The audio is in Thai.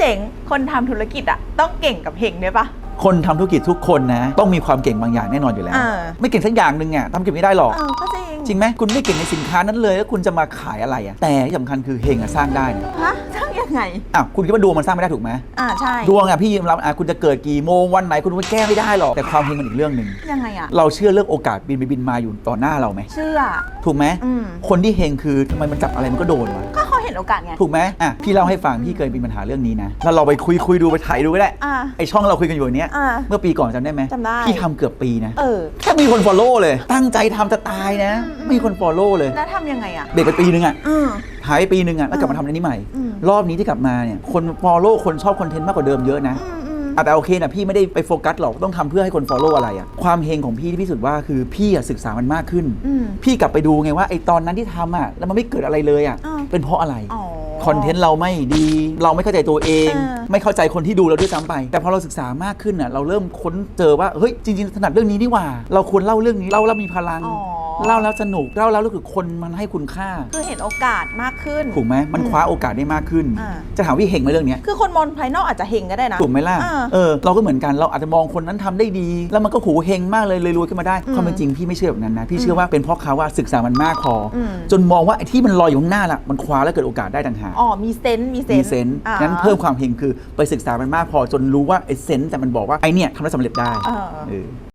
เสงคนทำธุรกิจอะต้องเก่งกับเฮงด้วยปะคนทำธุรกิจทุกคนนะ ต้องมีความเก่งบางอย่างแน่นอนอยู่แล้วเออไม่เก่งสักอย่างหนึ่งอะทำธุรกิจไม่ได้หรอกเออก็จริงจริงไหมคุณไม่เก่งในสินค้านั้นเลยแล้วคุณจะมาขายอะไรอะแต่ที่สำคัญคือเฮงอะสร้างได้นะฮะสร้างยังไงอะคุณคิดว่าดวงมันสร้างไม่ได้ถูกไหมอ่าใช่ดวงอะพี่ยอมรับอะคุณจะเกิดกี่โมงวันไหนคุณไม่แก้ไม่ได้หรอกแต่ความเฮงมันอีกเรื่องหนึ่งยังไงอะเราเชื่อเรื่องโอกาสบินไปบินมาอยู่ต่อหน้าเราไหมเชื่อ ถูกไหมอืมคนที่เฮงคือทำไมมันจับอะไรมันก็โดนวะก็เขาเห็นโอกาสไง ถูกไหมอะพี่เล่าให้ฟังพี่เคยมีปัญหาเรื่องนี้นะแล้วเราไปคุยคุยดูไปถ่ายดูก็ได้อ่าไอช่องเราคุยกันอยู่อย่างเนี้ยอ่าเมื่อปีก่อนจำได้ไหมจำได้ พี่ทำเกือบปีนะเออ แค่มีคน follow เลย ตั้งใจทำจะตายนะอืมไม่มีคน follow เลยแล้วทำยังไงอะเด็กไปปีนึงอะอืม หายไปปีนึงอะแล้วกลับมาทำอันนี้ใหม่ อืม รอบนี้ที่กลับมาเนี่ยคน follow คนชอบคอนเทนต์มากกว่าเดิมเยอะนะ อืมอืม อะแต่โอเคนะพี่ไม่ได้ไปโฟกัสหรอกต้องทำเพื่อให้คน follow อะไรอะความเฮงของพี่ที่พิสูจน์ว่าคือพี่อะศึกษามันมากขึ้น อืมพี่กลับไปดูไงว่าไอตอนนั้นที่ทำอะแล้วมันไม่เกิดอะไรเลยอะอ่า เป็นเพราะอะไรอ๋อ คอนเทนต์เราไม่ดี เราไม่เข้าใจตัวเอง เออ ไม่เข้าใจคนที่ดูเราด้วยซ้ำไป แต่พอเราศึกษามากขึ้นอะเราเริ่มค้นเจอว่าเฮ้ยจริงๆถนัดเรื่องนี้นี่หว่า เราควรเล่าเรื่องนี้เล่าแล้วมีพลัง อ๋อ เล่าแล้วสนุกเล่าแล้วรู้สึกคนมันให้คุณค่า คือเห็นโอกาสมากขึ้น ถูกไหมมันอืมคว้าโอกาสได้มากขึ้น อ่า จะถามว่าเฮงไหมเรื่องเนี้ยคือคนมองภายนอกอาจจะเฮงก็ได้นะ ถูกไหมล่ะอ่าเออเราก็เหมือนกันเราอาจจะมองคนนั้นทำได้ดี แล้วมันก็หูเฮงมากเลยเลยรวยขึ้นมาได้อืมความเป็นจริงพี่ไม่เชื่อแบบนั้นนะพี่เชื่อว่าเป็นเพราะเขาว่าศึกษามันมากพออม จนมองว่าไอ้ที่มันลอยอยู่ข้างหน้าล่ะมันคว้าแล้วเกิดโอกาสได้ต่างหาก อ๋อมีเซนส์มีเซนมีส์เซนส์อ่านั้นเพิ่มความเฮงคือไปศึกษามันมากพอจนรู้ว่าไอ้เซนส์แต่มันบอกว่าไอ้เนี่ยทำได้สำเร็จได้เออ เออ